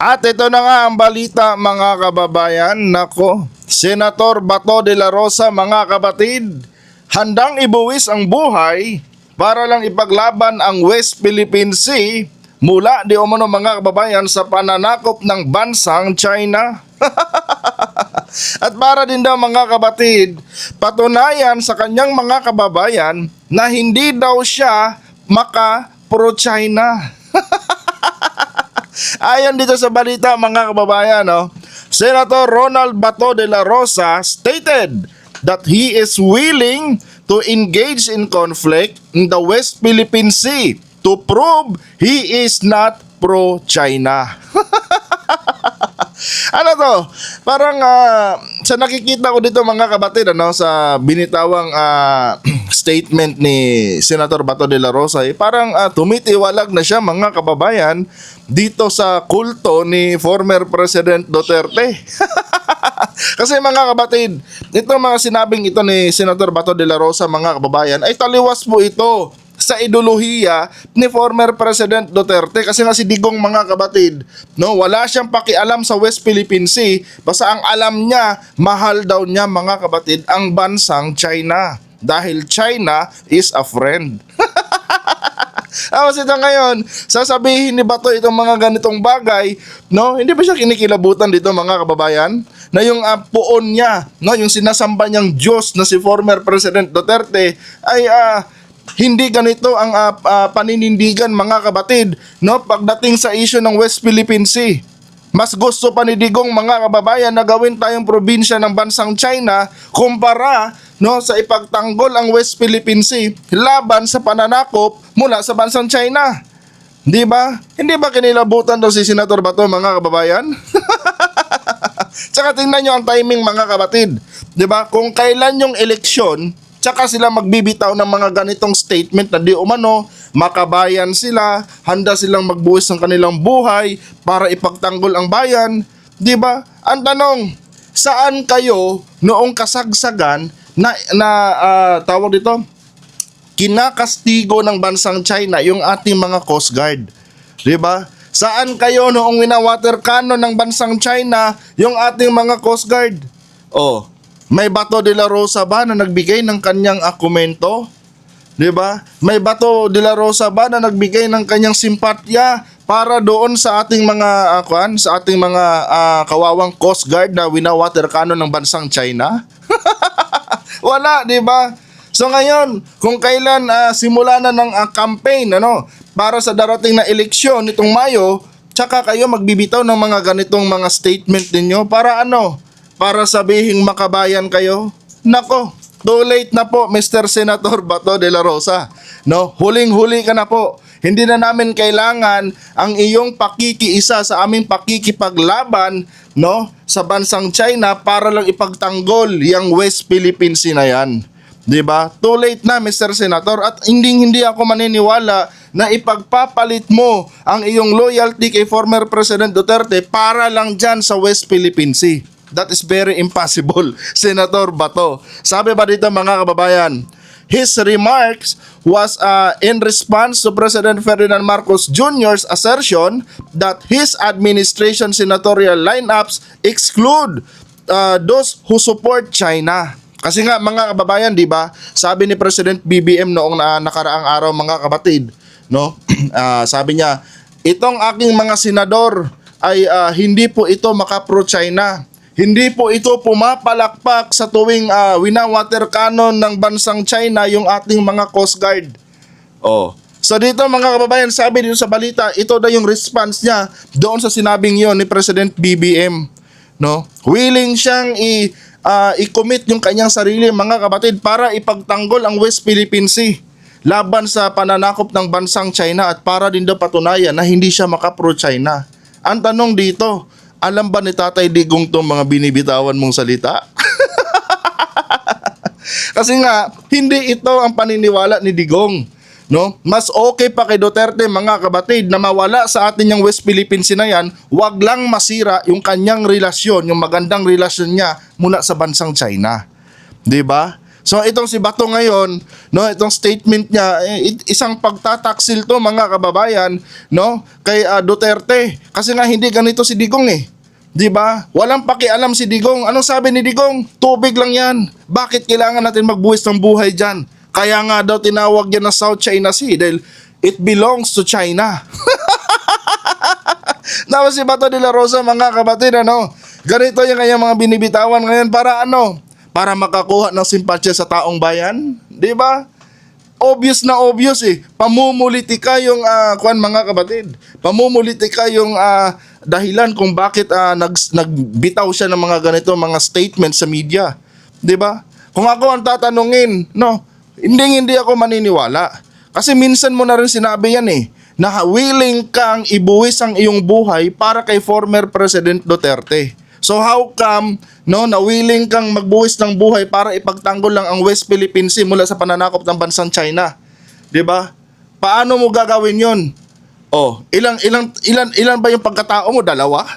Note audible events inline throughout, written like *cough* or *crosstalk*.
At ito na nga ang balita mga kababayan. Nako, Senator Bato de la Rosa mga kabatid, handang ibuwis ang buhay para lang ipaglaban ang West Philippine Sea mula di umano mga kababayan sa pananakop ng bansang China. *laughs* At para din daw mga kabatid, patunayan sa kanyang mga kababayan na hindi daw siya maka pro-China. *laughs* Ayon dito sa balita mga kababayan, no, Senator Ronald Bato de la Rosa stated that he is willing to engage in conflict in the West Philippine Sea to prove he is not pro-China. *laughs* ano to? Parang ah, sa nakikita ko dito mga kabatid ano sa binitawang ah, *clears throat* statement ni Senator Bato de la Rosa, eh, parang ah, tumitiwalag na siya mga kababayan dito sa kulto ni former President Duterte. *laughs* Kasi mga kabatid, ito mga sinabing ito ni Senator Bato de la Rosa mga kababayan ay taliwas po ito sa ideolohiya ni former President Duterte kasi nga si Digong mga kabatid no? Wala siyang pakialam sa West Philippine Sea. Basta ang alam niya mahal daw niya mga kabatid ang bansang China. Dahil China is a friend. *laughs* Tapos ito ngayon, sasabihin ni Bato itong mga ganitong bagay, no? Hindi ba siya kinikilabutan dito mga kababayan? Na yung ah, puon niya, no, yung sinasamba niyang Diyos na si former President Duterte ay ah, hindi ganito ang ah, ah, paninindigan mga kabatid, no? Pagdating sa issue ng West Philippine Sea. Mas gusto pa ni Digong mga kababayan na gawin tayong probinsya ng bansang China kumpara no sa ipagtanggol ang West Philippine Sea laban sa pananakop mula sa bansang China. Di ba? Hindi ba kinilabutan daw si Senator Bato mga kababayan? *laughs* Tsaka tingnan nyo ang timing mga kabatid. Di ba? Kung kailan yung eleksyon, tsaka sila magbibitaw ng mga ganitong statement na di umano, makabayan sila, handa silang magbuwis ng kanilang buhay para ipagtanggol ang bayan. Di ba? Ang tanong, saan kayo noong kasagsagan na, na ah, tawag dito, kinakastigo ng bansang China yung ating mga Coast Guard. 'Di ba? Saan kayo noong winawater cannon ng bansang China yung ating mga Coast Guard? Oh, may Bato de la Rosa ba na nagbigay ng kanyang akumento? 'Di ba? May Bato de la Rosa ba na nagbigay ng kanyang simpatya para doon sa ating mga akuan, sa ating mga ah, kawawang Coast Guard na winawater cannon ng bansang China? *laughs* Wala, 'di ba? So ngayon, kung kailan ah, simula na ng ah, campaign ano para sa darating na eleksyon nitong Mayo, tsaka kayo magbibitaw ng mga ganitong mga statement ninyo para ano? Para sabihin makabayan kayo? Nako, too late na po Mr. Senator Bato de la Rosa. No, huling-huli ka na po. Hindi na namin kailangan ang iyong pakikiisa sa aming pakikipaglaban no sa bansang China para lang ipagtanggol yung West Philippine Sea na yan. 'Di ba? Too late na Mr. Senator at hindi hindi ako maniniwala na ipagpapalit mo ang iyong loyalty kay former President Duterte para lang dyan sa West Philippine Sea. That is very impossible, *laughs* Senator Bato. Sabi ba dito mga kababayan, his remarks was uh, in response to President Ferdinand Marcos Jr.'s assertion that his administration senatorial lineups exclude uh, those who support China. Kasi nga mga kababayan, 'di ba? Sabi ni President BBM noong na, nakaraang araw mga kapatid, no? *clears throat* Ah, sabi niya, itong aking mga senador ay ah, hindi po ito makapro China. Hindi po ito pumapalakpak sa tuwing ah, winawater cannon ng bansang China yung ating mga Coast Guard. Oh. So dito mga kababayan, sabi dito sa balita, ito na yung response niya doon sa sinabing yon ni President BBM. No? Willing siyang i ah, i-commit yung kanyang sarili mga kapatid para ipagtanggol ang West Philippine Sea laban sa pananakop ng bansang China at para din daw patunayan na hindi siya makapro China. Ang tanong dito, alam ba ni Tatay Digong tong mga binibitawan mong salita? *laughs* Kasi nga, hindi ito ang paniniwala ni Digong. No? Mas okay pa kay Duterte mga kabatid na mawala sa atin yung West Philippine Sea na yan, wag lang masira yung kanyang relasyon, yung magandang relasyon niya mula sa bansang China. 'Di ba? So itong si Bato ngayon, no, itong statement niya, eh, isang pagtataksil to mga kababayan, no, kay ah, Duterte. Kasi nga hindi ganito si Digong eh. 'Di ba? Walang pakialam si Digong. Anong sabi ni Digong? Tubig lang 'yan. Bakit kailangan natin magbuwis ng buhay diyan? Kaya nga daw tinawag yan na South China Sea dahil it belongs to China. *laughs* Tapos si Bato de la Rosa, mga kapatid, ano, ganito yung kanyang mga binibitawan ngayon para ano, para makakuha ng simpatsya sa taong bayan, di ba? Obvious na obvious eh. Pamumulitika yung, ah, kuan mga kapatid, pamumulitika yung ah, dahilan kung bakit ah, nag, nagbitaw siya ng mga ganito, mga statements sa media. Di ba? Kung ako ang tatanungin, no, hindi hindi ako maniniwala. Kasi minsan mo na rin sinabi yan eh, na willing kang ibuwis ang iyong buhay para kay former President Duterte. So how come no na willing kang magbuwis ng buhay para ipagtanggol lang ang West Philippine Sea mula sa pananakop ng bansang China? 'Di ba? Paano mo gagawin 'yon? Oh, ilang ilang ilan ilan ba yung pagkatao mo? Dalawa? *laughs*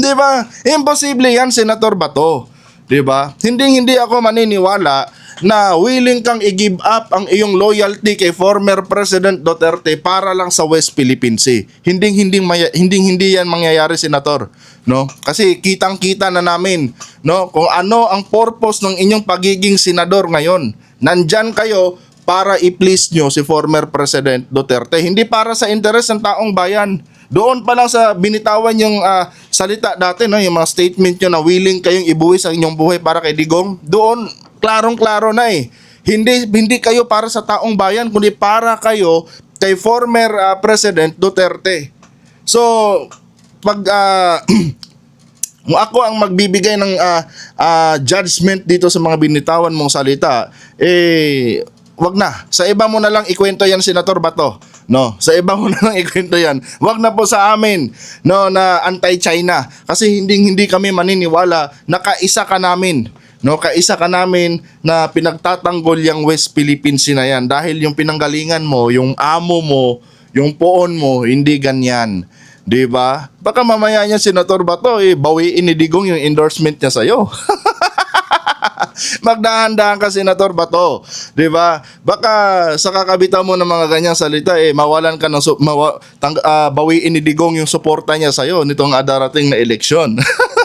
'Di ba? Imposible 'yan, Senator Bato. 'Di ba? Hindi hindi ako maniniwala na willing kang i-give up ang iyong loyalty kay former President Duterte para lang sa West Philippine Sea. Hindi hindi hindi hindi yan mangyayari senator, no? Kasi kitang-kita na namin, no, kung ano ang purpose ng inyong pagiging senador ngayon. Nandyan kayo para i-please nyo si former President Duterte, hindi para sa interes ng taong bayan. Doon pa lang sa binitawan yung ah, salita dati, no, yung mga statement nyo na willing kayong ibuwis ang inyong buhay para kay Digong, doon klarong-klaro na eh. Hindi hindi kayo para sa taong bayan kundi para kayo kay former ah, President Duterte. So pag *clears throat* kung ako ang magbibigay ng ah, ah, judgment dito sa mga binitawan mong salita, eh wag na. Sa iba mo na lang ikwento yan Senator Bato. No, sa iba mo *laughs* na lang ikwento yan. Wag na po sa amin no na anti-China kasi hindi hindi kami maniniwala na kaisa ka namin. No, kaisa ka namin na pinagtatanggol yung West Philippine Sea na yan dahil yung pinanggalingan mo, yung amo mo, yung poon mo, hindi ganyan. 'Di ba? Baka mamaya niya Senator Bato eh bawiin ni Digong yung endorsement niya sa iyo. *laughs* Magdahan-dahan ka Senator Bato, 'di ba? Baka sa kakabitaw mo ng mga ganyang salita eh mawalan ka ng mawa- tang- ah, bawiin ni Digong yung suporta niya sa iyo nitong darating na eleksyon. *laughs*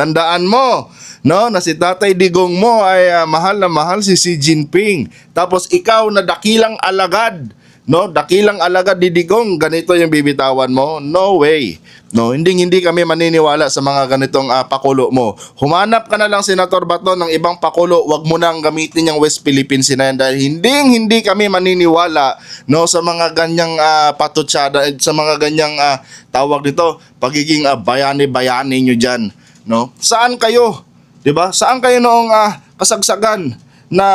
Tandaan mo, no, na si Tatay Digong mo ay ah, mahal na mahal si Xi Jinping. Tapos ikaw na dakilang alagad, no, dakilang alagad ni Digong, ganito yung bibitawan mo? No way. No, hindi hindi kami maniniwala sa mga ganitong ah, pakulo mo. Humanap ka na lang Senator Bato ng ibang pakulo, wag mo nang gamitin yung West Philippines na dahil hindi hindi kami maniniwala no sa mga ganyang uh, patutsada sa mga ganyang ah, tawag nito pagiging ah, bayani-bayani nyo diyan no? Saan kayo? 'di ba? Saan kayo noong ah, kasagsagan na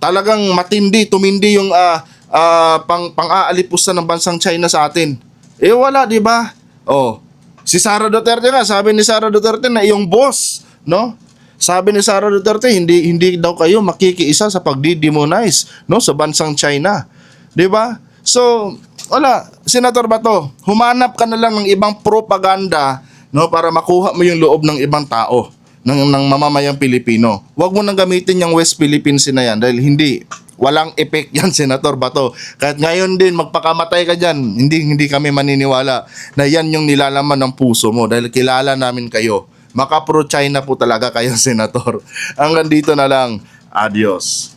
talagang matindi tumindi yung ah, ah, pang pang-aalipusan ng bansang China sa atin? Eh wala 'di ba? Oh si Sara Duterte nga sabi ni Sara Duterte na iyong boss no? Sabi ni Sara Duterte hindi hindi daw kayo makikiisa sa pagdi-demonize no sa bansang China. 'di ba? So wala. Senator Bato humanap ka na lang ng ibang propaganda no para makuha mo yung loob ng ibang tao ng, ng mamamayang Pilipino. Huwag mo nang gamitin yung West Philippines na yan dahil hindi walang effect yan *laughs* Senator Bato. Kahit ngayon din magpakamatay ka diyan, hindi hindi kami maniniwala na yan yung nilalaman ng puso mo dahil kilala namin kayo. Maka pro China po talaga kayo *laughs* Senator. Hanggang dito na lang. Adios.